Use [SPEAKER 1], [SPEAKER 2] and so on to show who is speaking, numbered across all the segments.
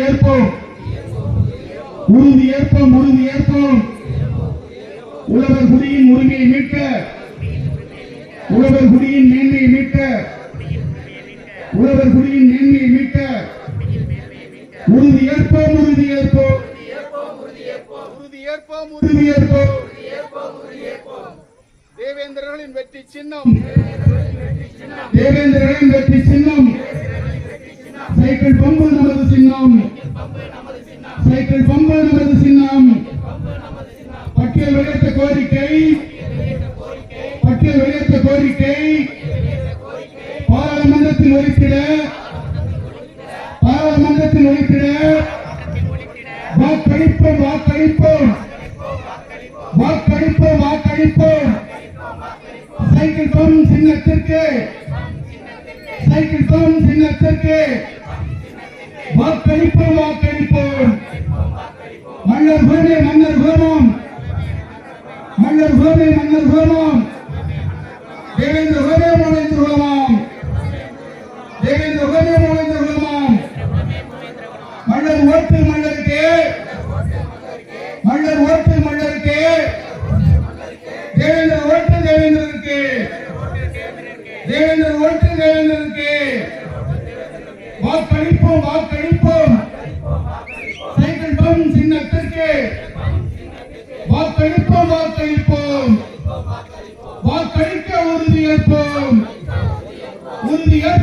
[SPEAKER 1] ஏற்போம். உறுதி ஏற்போம் உறுதி ஏற்போம். உழவர் குடியின் உரிமையை மீட்க. உழவர் குடியின் மேன்மையை மீட்க. உழவர் குடியின் மேன்மையை மீட்க. உறுதி ஏற்போம் உறுதி ஏற்போம்.
[SPEAKER 2] உறுதி ஏற்போம்
[SPEAKER 1] உறுதி ஏற்போம்.
[SPEAKER 2] தேவேந்திரர்களின் வெற்றி சின்னம்.
[SPEAKER 1] தேவேந்திரர்களின் வெற்றி சின்னம். சைக்கிள் பம்பு நமது சின்னம். சைக்கிள் பம்பு நமது சின்னம். பட்டியல் வெளியிட்ட கோரிக்கை. பட்டியல் வெளியிட்ட கோரிக்கை. பாராளுமன்றத்தில் ஒலித்திட பாராளுமன்றத்தில் ஒலித்திட வாக்களிப்போம் வாக்களிப்போம். வாக்களிப்போம் வாக்களிப்போம். சைக்கிள் பம் சின்னத்திற்கு. சைக்கிள் பம் சின்னத்திற்கு. வாக்களிப்போம். வாக்களிப்போம் மன்னர் கோமே மன்னர் கோமம் மன்னர் கோமே மன்னர் கோமம் தேவேந்திர கோமே மோவேந்திர கோமம்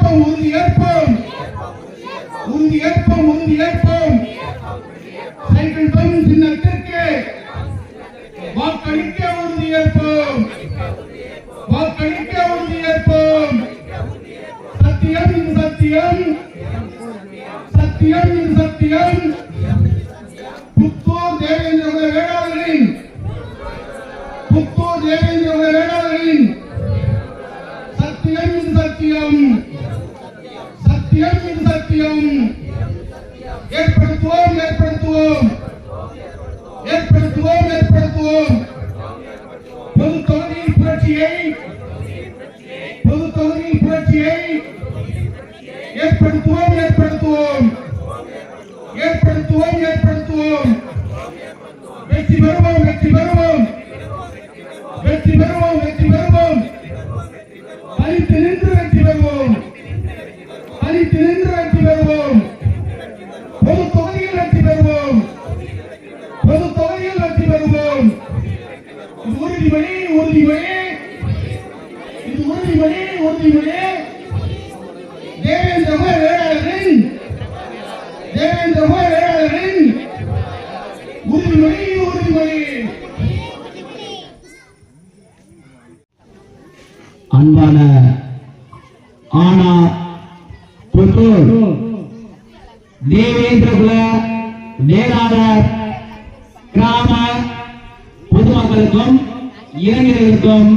[SPEAKER 1] உறுதி ஏற்போம் உறுதி சத்தியம். ஏற்படுத்துவோம் ஏற்படுத்துவோம். ஏற்படுத்துவோம் ஏற்படுத்துவோம். பொது தொகுதியின் புரட்சியை பொது தொகுதியின் புரட்சியை ஏற்படுத்துவோம் பொது தொகுதியில் வெற்றி பெறுவோம். பொது தொகுதியில் வெற்றி பெறுவோம். இது உறுதிமொழி உறுதிமொழி இது உறுதிமொழி உறுதிமொழி தேவேந்திர குல வேளாளரின் தேவேந்திர குல வேளாளரின் உறுதிமொழி உறுதிமொழி
[SPEAKER 3] அன்பான ஆனா பெற்றோர் தேவேந்திரகுல வேளாளர் கிராம பொதுமக்களுக்கும் இளைஞர்களுக்கும்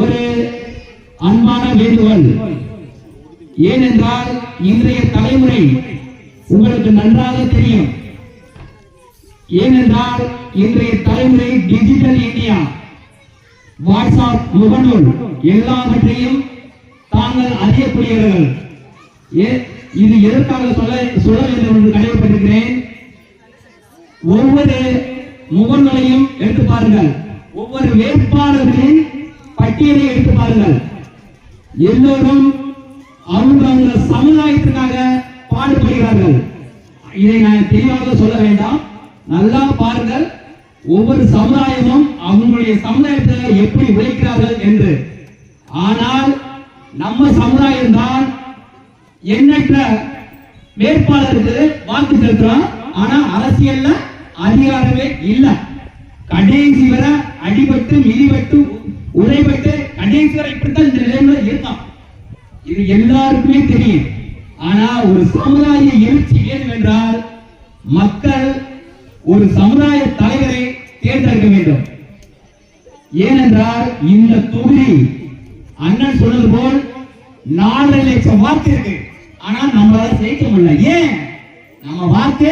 [SPEAKER 3] ஒரு அன்பான வேண்டுகோள். ஏனென்றால் இன்றைய தலைமுறை உங்களுக்கு நன்றாக தெரியும். ஏனென்றால் இன்றைய தலைமுறை டிஜிட்டல் இந்தியா வாட்ஸ்அப் முகநூல் எல்லாவற்றையும் தாங்கள் அறியக்கூடியவர்கள். இது எதற்காக சொல்ல சொல்ல வேண்டும் என்று கடைபிடிக்கிறேன் ஒவ்வொரு முகங்களையும் எடுத்து பாருங்கள். ஒவ்வொரு வேட்பாளர்களின் பட்டியலை எடுத்து பாருங்கள். எல்லோரும் அவங்க அவங்க சமுதாயத்திற்காக பாடுபடுகிறார்கள். இதை நான் தெளிவாக சொல்ல வேண்டாம். நல்லா பாருங்கள். ஒவ்வொரு சமுதாயமும் அவங்களுடைய சமுதாயத்தை எப்படி உழைக்கிறார்கள் என்று. ஆனால் நம்ம சமுதாயம் தான் எண்ணற்ற வேட்பாளருக்கு வாக்கு செலுத்துறோம். ஆனா அரசியல்ல அதிகாரமே இல்ல. கடைசி வரை அடிபட்டு மிதிபட்டு உதைபட்டு கடைசி வரை இப்படித்தான் இந்த நிலைமையில இருக்கான். இது எல்லாருக்குமே தெரியும். ஆனா ஒரு சமுதாய எழுச்சி வேண்டும் என்றால் மக்கள் ஒரு சமுதாய தலைவரை தேர்ந்தெடுக்க வேண்டும். ஏனென்றால் இந்த தொகுதி அண்ணன் சொன்னது போல் நாலரை லட்சம் வாக்கு இருக்கு. ஆனா நம்மளால ஜெயிக்க முடியல. ஏன்? நம்ம வாழ்க்கை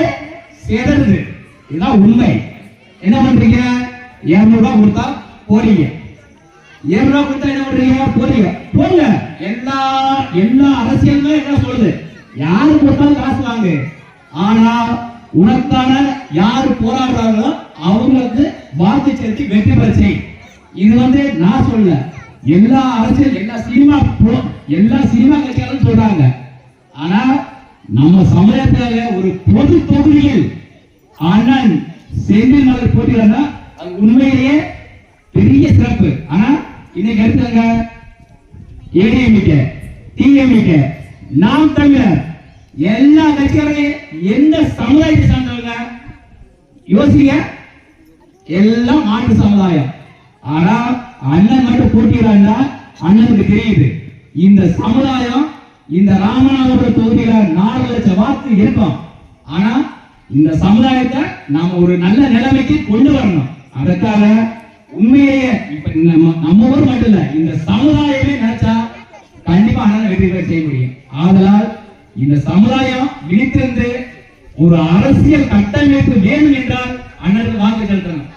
[SPEAKER 3] சிதறுது இதுதான் உண்மை. என்ன பண்றீங்க? இருநூறு ரூபாய் கொடுத்தா போறீங்க. இருநூறு ரூபாய் கொடுத்தா என்ன பண்றீங்க? போறீங்க. போங்க. எல்லா எல்லா அரசியலுமே என்ன சொல்லுது? யாரு கொடுத்தாலும் காசு வாங்கு. ஆனா உனக்கான யாரு போராடுறாங்களோ அவங்களுக்கு வாக்கு செலுத்தி வெற்றி பெற செய். இது வந்து நான் சொல்ல எல்லா அரசியல் எல்லா சினிமா எல்லா சினிமா கட்சியாலும் சொல்றாங்க. ஆனா நம்ம சமுதாயத்துல ஒரு பொது தொகுதியில் அண்ணன் செந்தில் மலர் அது உண்மையிலேயே பெரிய சிறப்பு. ஆனா இன்னைக்கு எடுத்தாங்க ஏடிஎம்கே டிஎம்கே நாம் தமிழர் எல்லா கட்சிகளையும் எந்த சமுதாயத்தை சார்ந்தவங்க யோசிங்க. எல்லாம் மாற்று சமுதாயம். ஆனா அண்ணன் மட்டும் போட்டியிடா அண்ணனுக்கு தெரியுது. இந்த சமுதாயம் இந்த ராமநாதபுரம் தொகுதியில நாலு லட்சம் வாக்கு இருக்கும். ஆனா இந்த சமுதாயத்தை நாம ஒரு நல்ல நிலைமைக்கு கொண்டு வரணும். அதற்காக உண்மையிலேயே இப்ப நம்ம நம்ம ஊர் மட்டும் இல்ல இந்த சமுதாயமே நினைச்சா கண்டிப்பா அண்ணன் வெற்றி பெற செய்ய முடியும். ஆதலால் இந்த சமுதாயம் விழித்திருந்து ஒரு அரசியல் கட்டமைப்பு வேணும் என்றால் அண்ணனுக்கு வாக்கு செலுத்தணும்.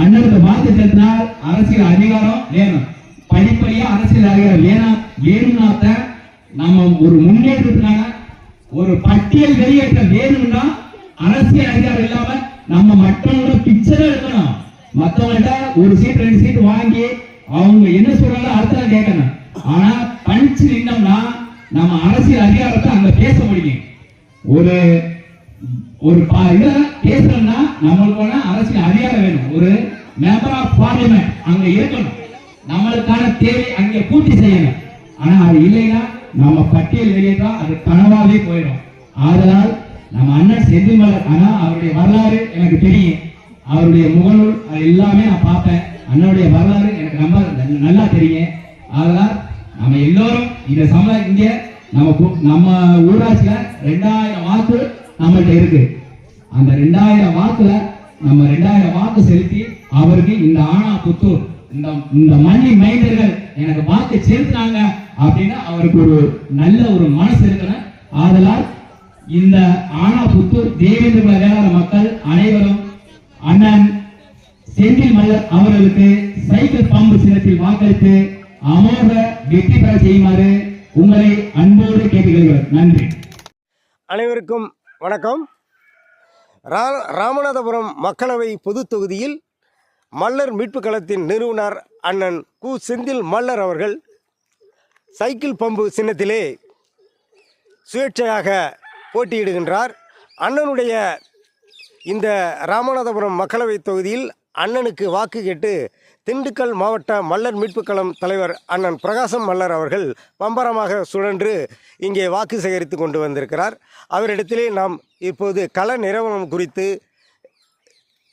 [SPEAKER 3] அண்ணனுக்கு வாக்கு செலுத்தினால் அரசியல் அதிகாரம் வேணும். படிப்படியா அரசியல் அதிகாரம் வேணும் வேணும்னாத்தான் நம்ம ஒரு முன்னேற்றத்துக்கான ஒரு பட்டியல் வெளியேற்ற வேணும்னா அரசியல் அதிகாரம் இல்லாம நம்ம மற்றவங்களோட பிக்சர் எடுக்கணும். மத்தவங்கள்ட்ட ஒரு சீட் ரெண்டு சீட் வாங்கி அவங்க என்ன சொல்றாங்களோ அடுத்த கேட்கணும். ஆனா பஞ்சு நின்னோம்னா நம்ம அரசியல் அதிகாரத்தை அங்க பேச முடியும். ஒரு ஒரு இதை இதுல பேசுறோம்னா அரசியல் அதிகாரம் வேணும். ஒரு மெம்பர் ஆஃப் பார்லிமெண்ட் அங்க இருக்கணும். நம்மளுக்கான தேவை அங்கே பூர்த்தி செய்யணும். ஆனா அது இல்லைன்னா நம்ம பட்டியல் தான் அது கனவாவே போயிடும். ஆதலால் நம்ம அண்ணன் செந்திமலர் ஆனா அவருடைய வரலாறு எனக்கு தெரியும். அவருடைய முகநூல் அது எல்லாமே நான் பார்ப்பேன். அண்ணனுடைய வரலாறு எனக்கு ரொம்ப நல்லா தெரியும். ஆதலால் நம்ம எல்லோரும் இந்த சம இங்க நம்ம நம்ம ஊராட்சியில ரெண்டாயிரம் வாக்கு நம்மள்கிட்ட இருக்கு. அந்த ரெண்டாயிரம் வாக்குல நம்ம ரெண்டாயிரம் வாக்கு செலுத்தி அவருக்கு இந்த ஆனா புத்தூர் இந்த இந்த மண்ணின் மைந்தர்கள் எனக்கு வாக்கு செலுத்தினாங்க அப்படின்னா அவருக்கு ஒரு நல்ல ஒரு மனசு இருக்கணும் ஆதலால் இந்த ஆனா புத்தூர் தேவேந்திர வேளாண் மக்கள் அனைவரும் அண்ணன் செந்தில் மல்லர் அவர்களுக்கு சைக்கிள் பாம்பு சின்னத்தில் வாக்களித்து அமோக வெற்றி பெற செய்யுமாறு உங்களை அன்போடு கேட்டுக்கொள்கிறேன். நன்றி.
[SPEAKER 4] அனைவருக்கும் வணக்கம். ரா ராமநாதபுரம் மக்களவை பொது தொகுதியில் மல்லர் மீட்புக் கழகத்தின் நிறுவனர் அண்ணன் கு. செந்தில் மல்லர் அவர்கள் சைக்கிள் பம்பு சின்னத்திலே சுயேட்சையாக போட்டியிடுகின்றார். அண்ணனுடைய இந்த ராமநாதபுரம் மக்களவை தொகுதியில் அண்ணனுக்கு வாக்கு கேட்டு திண்டுக்கல் மாவட்ட மல்லர் மீட்புக் கழகம் தலைவர் அண்ணன் பிரகாசம் மல்லர் அவர்கள் பம்பரமாக சுழன்று இங்கே வாக்கு சேகரித்து கொண்டு வந்திருக்கிறார். அவரிடத்திலே நாம் இப்போது கள நிறுவனம் குறித்து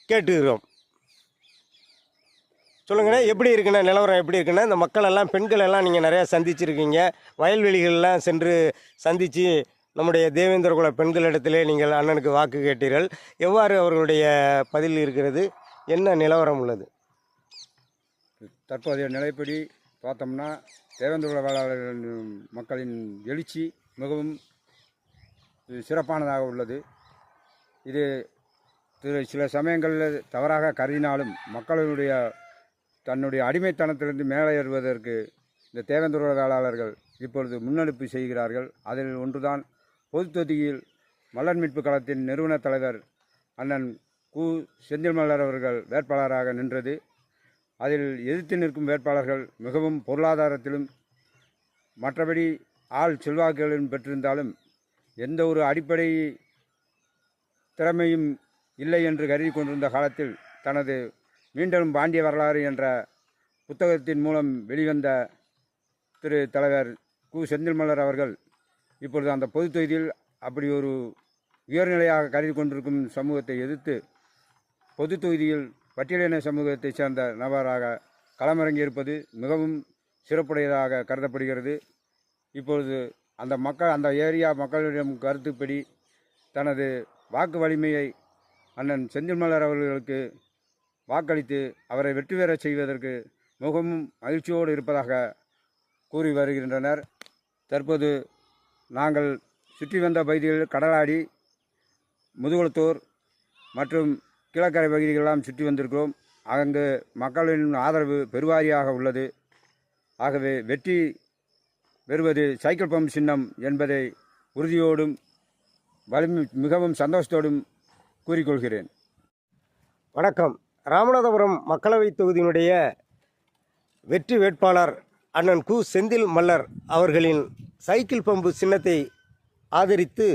[SPEAKER 4] கேட்டுகிறோம். சொல்லுங்கண்ணே எப்படி இருக்குண்ணே நிலவரம் எப்படி இருக்குண்ணே? இந்த மக்கள் எல்லாம் பெண்கள் எல்லாம் நீங்கள் நிறையா சந்திச்சிருக்கீங்க. வயல்வெளிகள்லாம் சென்று சந்தித்து நம்முடைய தேவேந்திர குல பெண்களிடத்திலே நீங்கள் அண்ணனுக்கு வாக்கு கேட்டீர்கள். எவ்வாறு அவர்களுடைய பதில் இருக்கிறது? என்ன நிலவரம் உள்ளது?
[SPEAKER 5] தற்போதைய நிலைப்படி பார்த்தோம்னா தேவேந்திர வேளாளர்கள் மக்களின் எழுச்சி மிகவும் சிறப்பானதாக உள்ளது. இது சில சமயங்களில் தவறாக கருதினாலும் மக்களுடைய தன்னுடைய அடிமைத்தனத்திலிருந்து மேலே ஏறுவதற்கு இந்த தேவேந்திர வேளாளர்கள் இப்பொழுது முன்னெடுப்பு செய்கிறார்கள். அதில் ஒன்றுதான் பொது தொகுதியில் மலர் மீட்பு கழகத்தின் நிறுவன தலைவர் அண்ணன் கு. செந்தில் மலர் அவர்கள் வேட்பாளராக நின்றது. அதில் எதிர்த்து நிற்கும் வேட்பாளர்கள் மிகவும் பொருளாதாரத்திலும் மற்றபடி ஆள் செல்வாக்குகளிலும் பெற்றிருந்தாலும் எந்த ஒரு அடிப்படை திறமையும் இல்லை என்று கருதி கொண்டிருந்த காலத்தில் தனது மீண்டும் பாண்டிய வரலாறு என்ற புத்தகத்தின் மூலம் வெளிவந்த திரு தலைவர் கு. செந்தில்மலர் அவர்கள் இப்பொழுது அந்த பொது தொகுதியில் அப்படி ஒரு உயர்நிலையாக கருதி கொண்டிருக்கும் சமூகத்தை எதிர்த்து பொது தொகுதியில் பட்டியலின சமூகத்தைச் சேர்ந்த நபராக களமிறங்கியிருப்பது மிகவும் சிறப்புடையதாக கருதப்படுகிறது. இப்பொழுது அந்த மக்கள் அந்த ஏரியா மக்களிடம் கருத்துப்படி தனது வாக்கு வலிமையை அண்ணன் செந்தில்மலர் அவர்களுக்கு வாக்களித்து அவரை வெற்றி பெறச் செய்வதற்கு மிகவும் மகிழ்ச்சியோடு இருப்பதாக கூறி வருகின்றனர். தற்போது நாங்கள் சுற்றி வந்த பகுதிகளில் கடலாடி முதுகுளத்தூர் மற்றும் கீழக்கரை பகுதிகளெல்லாம் சுற்றி வந்திருக்கிறோம். அங்கு மக்களின் ஆதரவு பெருவாரியாக உள்ளது. ஆகவே வெற்றி பெறுவது சைக்கிள் பம்ப் சின்னம் என்பதை உறுதியோடும் வலிமை மிகவும் சந்தோஷத்தோடும் கூறிக்கொள்கிறேன்.
[SPEAKER 4] வணக்கம். ராமநாதபுரம் மக்களவைத் தொகுதியினுடைய வெற்றி வேட்பாளர் அண்ணன் கு. செந்தில் மல்லர் அவர்களின் சைக்கிள் பம்பு சின்னத்தை ஆதரித்து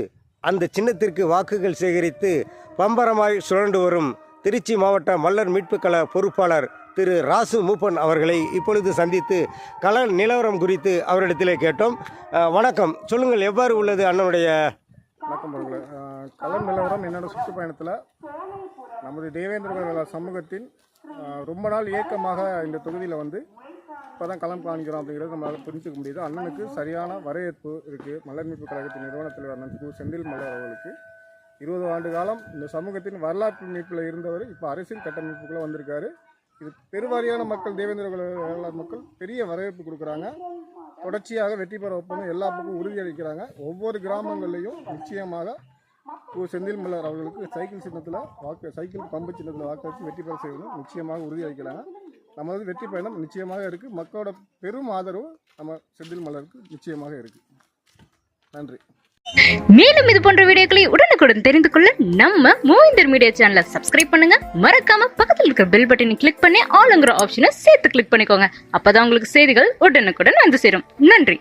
[SPEAKER 4] அந்த சின்னத்திற்கு வாக்குகள் சேகரித்து பம்பரமாய் சுழண்டு வரும் திருச்சி மாவட்ட மல்லர் மீட்புக்கள பொறுப்பாளர் திரு. ராசு மூப்பன் அவர்களை இப்பொழுது சந்தித்து கள நிலவரம் குறித்து அவரிடத்திலே கேட்டோம். வணக்கம். சொல்லுங்கள் எவ்வாறு உள்ளது அண்ணனுடைய
[SPEAKER 6] வணக்கம். கள நிலவரம் என்னோட சுற்றுப்பயணத்தில் நமது தேவேந்திர சமூகத்தின் ரொம்ப நாள் இயக்கமாக இந்த தொகுதியில் வந்து இப்போ தான் களம் காணிக்கிறோம் அப்படிங்கிறது நம்மளால் புரிஞ்சுக்க முடியுது. அண்ணனுக்கு சரியான வரவேற்பு இருக்குது மலர் மீட்பு கழகத்தின் நிறுவனத் தலைவர் அண்ணன் கு. செந்தில் மலர் அவர்களுக்கு. இருபது ஆண்டு காலம் இந்த சமூகத்தின் வரலாற்று மீட்பில் இருந்தவர் இப்போ அரசியல் கட்டமைப்புக்குள்ளே வந்திருக்காரு. இது பெருவாரியான மக்கள் தேவேந்திர வேளாளர் மக்கள் பெரிய வரவேற்பு கொடுக்குறாங்க. தொடர்ச்சியாக வெற்றி பெற வைப்போம்னு எல்லா பக்கம் உறுதியளிக்கிறாங்க ஒவ்வொரு கிராமங்கள்லையும் நிச்சயமாக கு செந்தில் மலர் அவர்களுக்கு சைக்கிள் சின்னத்தில் வாக்கு சைக்கிள் பம்பு சின்னத்தில் வாக்களித்து வச்சு வெற்றி பெற செய்யணும் நிச்சயமாக உறுதியளிக்கிறாங்க நமது வெற்றி பயணம் நிச்சயமாக இருக்குது மக்களோட பெரும் ஆதரவு நம்ம செந்தில் மல்லருக்கு நிச்சயமாக இருக்குது நன்றி.
[SPEAKER 7] மேலும் இது போன்ற வீடியோக்களை உடனுக்குடன் தெரிந்து கொள்ள நம்ம மூவிந்தர் மீடியா சேனலை சப்ஸ்கிரைப் பண்ணுங்க. மறக்காம பக்கத்தில் இருக்கிற பெல் பட்டனை கிளிக் பண்ணி ஆளுங்கிற ஆப்ஷனை சேர்த்து கிளிக் பண்ணிக்கோங்க. அப்பதான் உங்களுக்கு செய்திகள் உடனுக்குடன் வந்து சேரும். நன்றி.